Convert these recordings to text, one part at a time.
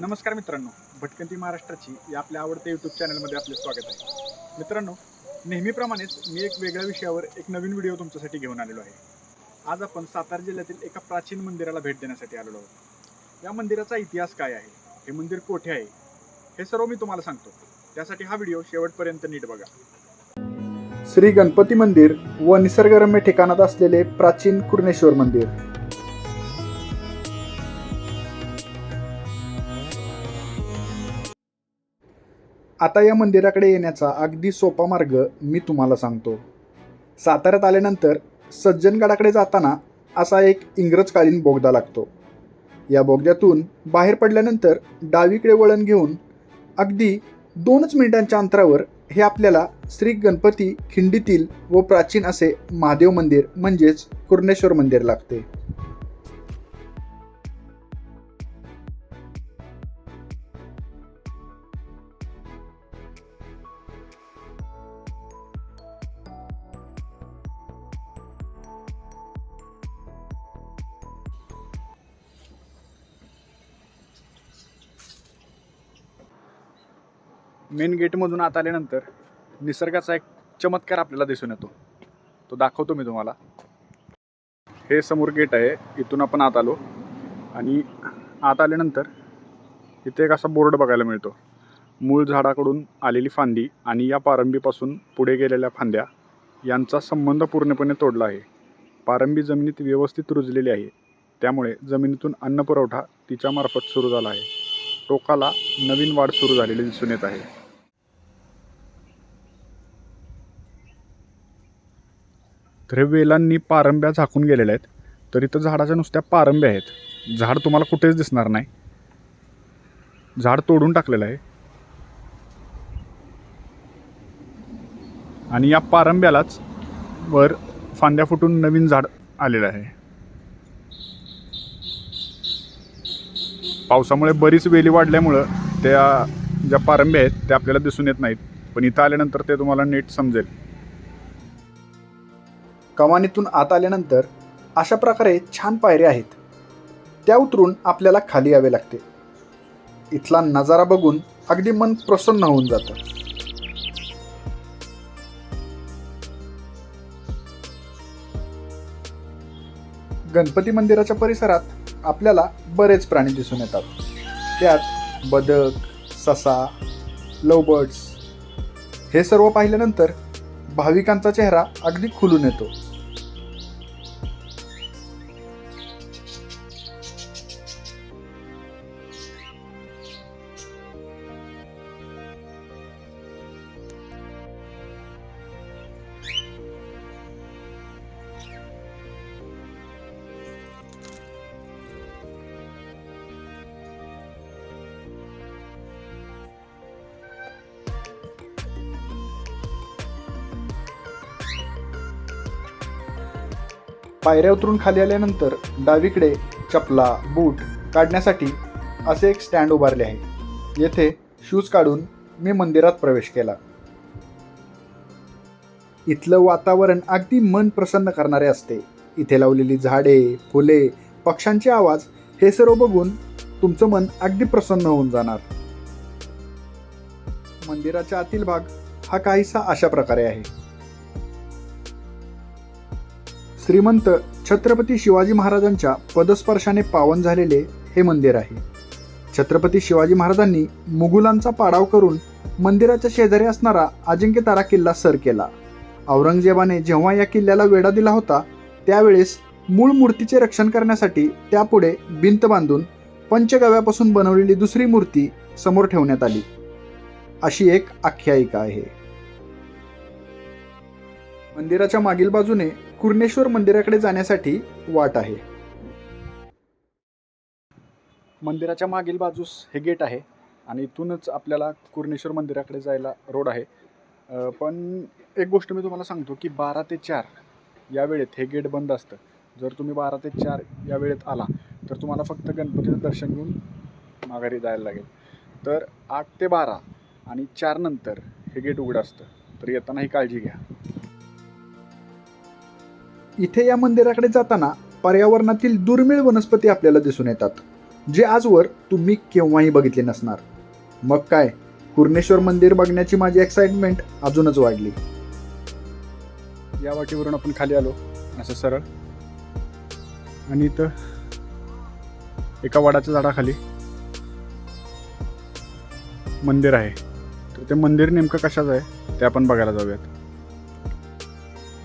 नमस्कार मित्रांनो भटकंती महाराष्ट्राची या आपल्या आवडत्या यूट्यूब चॅनलमध्ये आपले स्वागत आहे. मित्रांनो नेहमीप्रमाणेच मी एक वेगळ्या विषयावर एक नवीन व्हिडिओ तुमच्यासाठी घेऊन आलेलो आहे. आज आपण सातारा जिल्ह्यातील एका प्राचीन मंदिराला भेट देण्यासाठी आलेलो आहोत. या मंदिराचा इतिहास काय आहे? हे मंदिर कोठे आहे? हे सर्व मी तुम्हाला सांगतो. त्यासाठी हा व्हिडिओ शेवटपर्यंत नीट बघा. श्री गणपती मंदिर व निसर्गरम्य ठिकाणात असलेले प्राचीन कुर्णेश्वर मंदिर. आता या मंदिराकडे येण्याचा अगदी सोपा मार्ग मी तुम्हाला सांगतो. साताऱ्यात आल्यानंतर सज्जनगडाकडे जाताना असा एक इंग्रजकालीन बोगदा लागतो. या बोगद्यातून बाहेर पडल्यानंतर डावीकडे वळण घेऊन अगदी दोनच मिनिटांच्या अंतरावर हे आपल्याला श्री गणपती खिंडीतील व प्राचीन असे महादेव मंदिर म्हणजेच कुर्णेश्वर मंदिर लागते. मेन गेटमधून आत आल्यानंतर निसर्गाचा एक चमत्कार आपल्याला दिसून येतो. तो दाखवतो मी तुम्हाला. हे समोर गेट आहे. इथून आपण आत आलो. आणि आत आल्यानंतर इथे एक असा बोर्ड बघायला मिळतो. मूळ झाडाकडून आलेली फांदी आणि या पारंबीपासून पुढे गेलेल्या फांद्या यांचा संबंध पूर्णपणे तोडला आहे. पारंबी जमिनीत व्यवस्थित रुजलेली आहे. त्यामुळे जमिनीतून अन्नपुरवठा तिच्यामार्फत सुरू झाला आहे. टोकाला नवीन वाढ सुरू झालेली दिसून येत आहे. तर हे वेलांनी पारंब्या झाकून गेलेल्या आहेत. तर इथं झाडाच्या नुसत्या पारंब्या आहेत. झाड तुम्हाला कुठेच दिसणार नाही. झाड तोडून टाकलेलं आहे. आणि या पारंब्यालाच वर फांद्या फुटून नवीन झाड आलेलं आहे. पावसामुळे बरीच वेली वाढल्यामुळं त्या ज्या पारंब्या आहेत त्या आपल्याला दिसून येत नाहीत. पण इथं आल्यानंतर ते तुम्हाला नीट समजेल. कमानीतून आत आल्यानंतर अशा प्रकारे छान पायऱ्या आहेत. त्या उतरून आपल्याला खाली यावे लागते. इथला नजारा बघून अगदी मन प्रसन्न होऊन जातं. गणपती मंदिराच्या परिसरात आपल्याला बरेच प्राणी दिसून येतात. त्यात बदक ससा लवबर्ड्स हे सर्व पाहिल्यानंतर भाविकांचा चेहरा अगदी खुलून येतो. पायऱ्या उतरून खाली आल्यानंतर डावीकडे चपला बूट काढण्यासाठी असे एक स्टँड उभारले आहे. येथे शूज काढून मी मंदिरात प्रवेश केला. इथलं वातावरण अगदी मन प्रसन्न करणारे असते. इथे लावलेली झाडे फुले पक्ष्यांचे आवाज हे सर्व बघून तुमचं मन अगदी प्रसन्न होऊन जाणार. मंदिराच्या आतील भाग हा काहीसा अशा प्रकारे आहे. श्रीमंत छत्रपती शिवाजी महाराजांच्या पदस्पर्शाने पावन झालेले हे मंदिर आहे. छत्रपती शिवाजी महाराजांनी मुघलांचा पाडाव करून मंदिराच्या शेजारी असणारा अजिंक्यतारा किल्ला सर केला. औरंगजेबाने जेव्हा या किल्ल्याला वेढा दिला होता त्यावेळेस मूळ मूर्तीचे रक्षण करण्यासाठी त्यापुढे भिंत बांधून पंचगव्यापासून बनवलेली दुसरी मूर्ती समोर ठेवण्यात आली. अशी एक आख्यायिका आहे. मंदिराच्या मागील बाजूने कुर्णेश्वर मंदिराकडे जाण्यासाठी वाट आहे. मंदिराच्या मागील बाजूस हे गेट आहे आणि इथूनच आपल्याला कुर्णेश्वर मंदिराकडे जायला रोड आहे. पण एक गोष्ट मी तुम्हाला सांगतो की बारा ते चार या वेळेत हे गेट बंद असतं. जर तुम्ही बारा ते चार या वेळेत आला तर तुम्हाला फक्त गणपतीचं दर्शन घेऊन माघारी जायला लागेल. तर आठ ते बारा आणि चार नंतर हे गेट उघडं असतं. तर येताना ही काळजी घ्या. इथे या मंदिराकडे जाताना पर्यावरणातील दुर्मिळ वनस्पती आपल्याला दिसून येतात जे आजवर तुम्ही केव्हाही बघितले नसणार. मग काय? कुर्णेश्वर मंदिर बघण्याची माझी एक्साइटमेंट अजूनच वाढली. या वाटेवरून आपण खाली आलो. असं सरळ. आणि इथं एका वडाच्या झाडाखाली मंदिर आहे. तर ते मंदिर नेमकं कशाचं आहे ते आपण बघायला जाऊयात.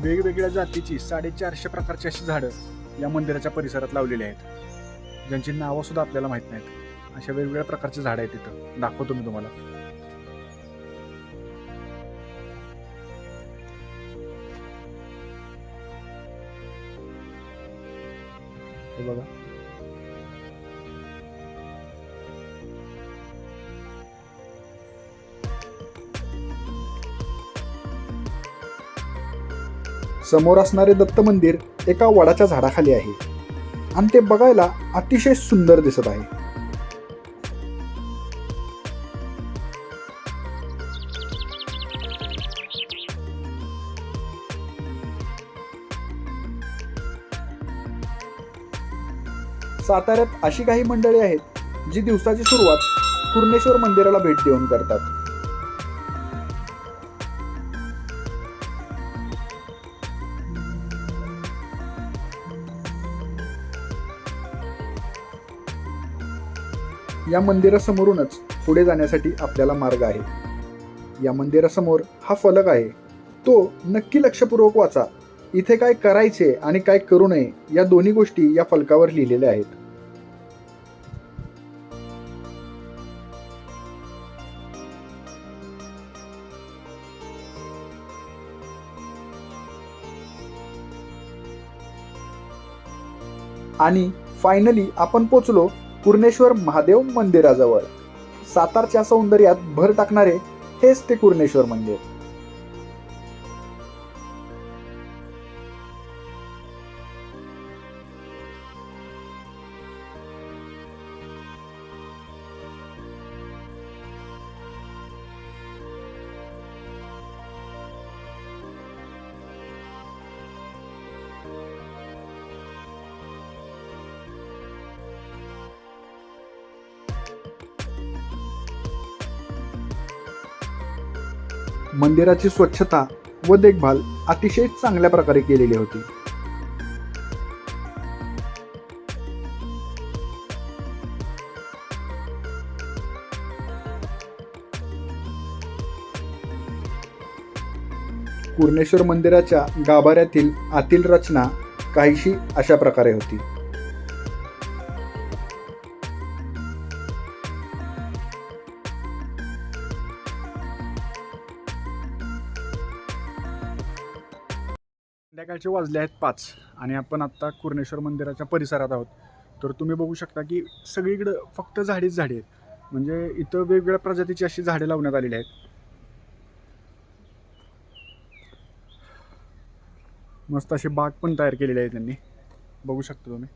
वेगवेगळ्या जातीची साडेचारशे प्रकारची अशी झाडं या मंदिराच्या परिसरात लावलेली आहेत. ज्यांची नावं सुद्धा आपल्याला माहीत नाहीत. अशा वेगवेगळ्या प्रकारची झाडं आहेत तिथं. दाखवतो मी तुम्हाला. हे बघा. समोर असणारे दत्त मंदिर एका वडाच्या झाडाखाली आहे. आणि ते बघायला अतिशय सुंदर दिसत आहे. साताऱ्यात अशी काही मंडळी आहेत जी दिवसाची सुरुवात पूर्णेश्वर मंदिराला भेट देऊन करतात. या मंदिरासमोरूनच पुढे जाण्यासाठी आपल्याला मार्ग आहे. या मंदिरासमोर हा फलक आहे. तो नक्की लक्षपूर्वक वाचा. इथे काय करायचे आणि काय करू नये या दोन्ही गोष्टी या फलकावर लिहिलेल्या आहेत. आणि फायनली आपण पोचलो कुर्णेश्वर महादेव मंदिराजवळ. सातारच्या सौंदर्यात भर टाकणारे हेच ते कुर्णेश्वर मंदिर. मंदिराची स्वच्छता व देखभाल अतिशय चांगल्या प्रकारे केलेली होती. पूर्णेश्वर मंदिराच्या गाभाऱ्यातील आतील रचना काहीशी अशा प्रकारे होती. संध्याकाळचे वाजले आहेत पाच आणि आपण आत्ता कुर्णेश्वर मंदिराच्या परिसरात आहोत. तर तुम्ही बघू शकता की सगळीकडं फक्त झाडीच झाडी आहेत. म्हणजे इथं वेगवेगळ्या प्रजातीची अशी झाडे लावण्यात आलेली आहेत. मस्त अशी बाग पण तयार केलेली आहे त्यांनी. बघू शकता तुम्ही.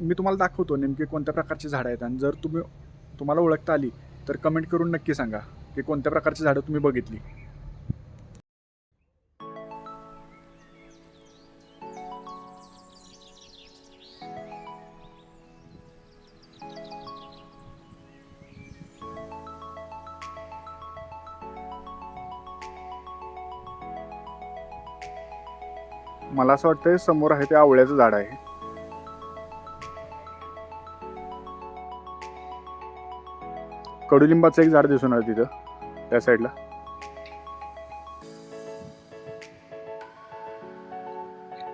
मी तुम्हाला दाखवतो नेमके कोणत्या प्रकारची झाडं आहेत आणि जर तुम्ही तुम्हाला ओळखता आली तर कमेंट करून नक्की सांगा की कोणत्या प्रकारची झाडं तुम्ही बघितली. मला असं वाटतं समोर आहे ते आवळ्याचं झाड आहे. कडुलिंबाचं एक झाड दिसून आलं तिथं त्या साईडला.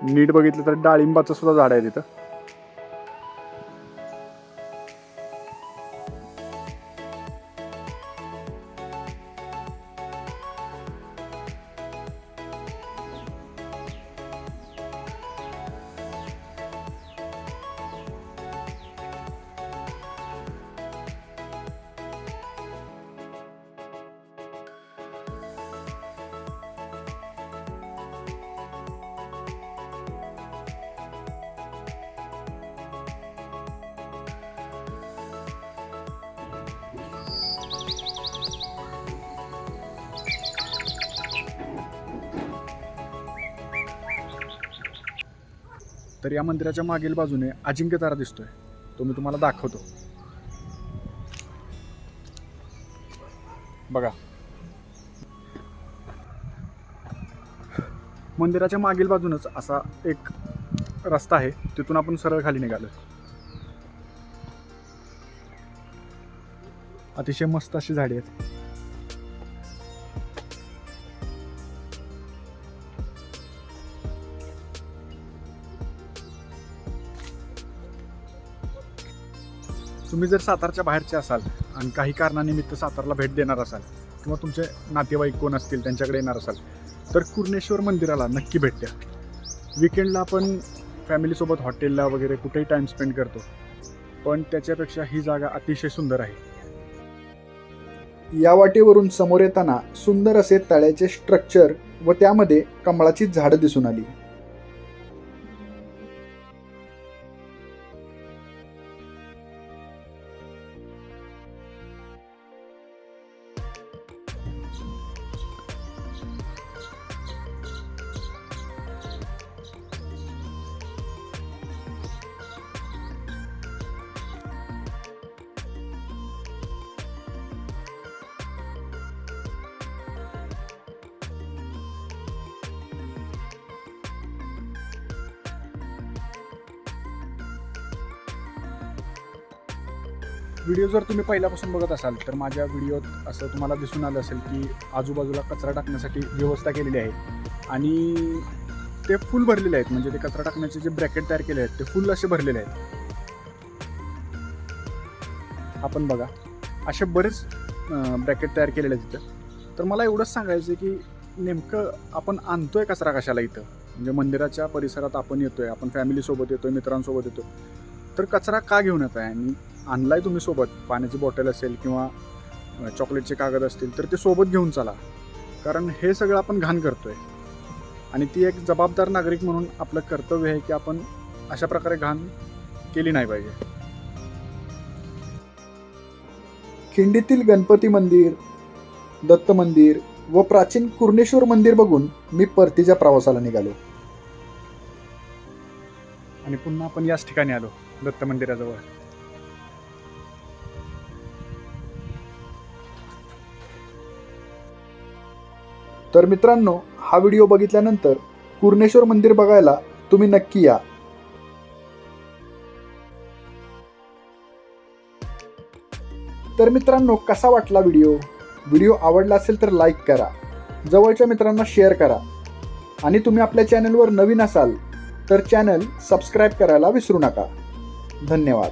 नीट बघितलं तर डाळिंबाचं सुद्धा झाड आहे तिथं. तर या मंदिराच्या मागील बाजूने अजिंक्य तारा दिसतोय. तो मी तुम्हाला दाखवतो. बघा. मंदिराच्या मागील बाजूनच असा एक रस्ता आहे. तिथून आपण सरळ खाली निघालो अतिशय मस्त अशी झाडी आहेत. तुम्ही जर सातारच्या बाहेरचे असाल आणि काही कारणानिमित्त सातारला भेट देणार असाल किंवा तुमचे नातेवाईक कोण असतील त्यांच्याकडे येणार असाल तर कुर्णेश्वर मंदिराला नक्की भेट द्या. विकेंडला आपण फॅमिलीसोबत हॉटेलला वगैरे कुठेही टाईम स्पेंड करतो पण त्याच्यापेक्षा ही जागा अतिशय सुंदर आहे. या वाटेवरून समोर येताना सुंदर असे तळ्याचे स्ट्रक्चर व त्यामध्ये कमळाची झाडं दिसून आली. व्हिडिओ जर तुम्ही पहिल्यापासून बघत असाल तर माझ्या व्हिडिओत असं तुम्हाला दिसून आलं असेल की आजूबाजूला कचरा टाकण्यासाठी व्यवस्था केलेली आहे. आणि ते फुल भरलेले आहेत म्हणजे ते कचरा टाकण्याचे जे ब्रॅकेट तयार केले आहेत ते फुल असे भरलेले आहेत. आपण बघा असे बरेच ब्रॅकेट तयार केलेले आहेत तिथं तर मला एवढंच सांगायचं आहे की नेमकं आपण आणतोय कचरा कशाला इथं? म्हणजे मंदिराच्या परिसरात आपण येतोय आपण फॅमिलीसोबत येतोय मित्रांसोबत येतोय. तर कचरा का घेऊन येत आहे आणि आणलाय तुम्ही सोबत पाण्याची बॉटल असेल किंवा चॉकलेटचे कागद असतील तर ते सोबत घेऊन चला. कारण हे सगळं आपण घाण करतोय. आणि ती एक जबाबदार नागरिक म्हणून आपलं कर्तव्य आहे की आपण अशा प्रकारे घाण केली नाही पाहिजे. खिंडीतील गणपती मंदिर दत्त मंदिर व प्राचीन कुर्णेश्वर मंदिर बघून मी परतीच्या प्रवासाला निघालो. आणि पुन्हा आपण याच ठिकाणी आलो दत्त मंदिराजवळ. तर मित्रांनो हा व्हिडिओ बघितल्यानंतर कुर्णेश्वर मंदिर बघायला तुम्ही नक्की या. तर मित्रांनो कसा वाटला व्हिडिओ? व्हिडिओ आवडला असेल तर लाईक करा. जवळच्या मित्रांना शेअर करा. आणि तुम्ही आपल्या चॅनलवर नवीन असाल तर चॅनल सबस्क्राईब करायला विसरू नका. धन्यवाद.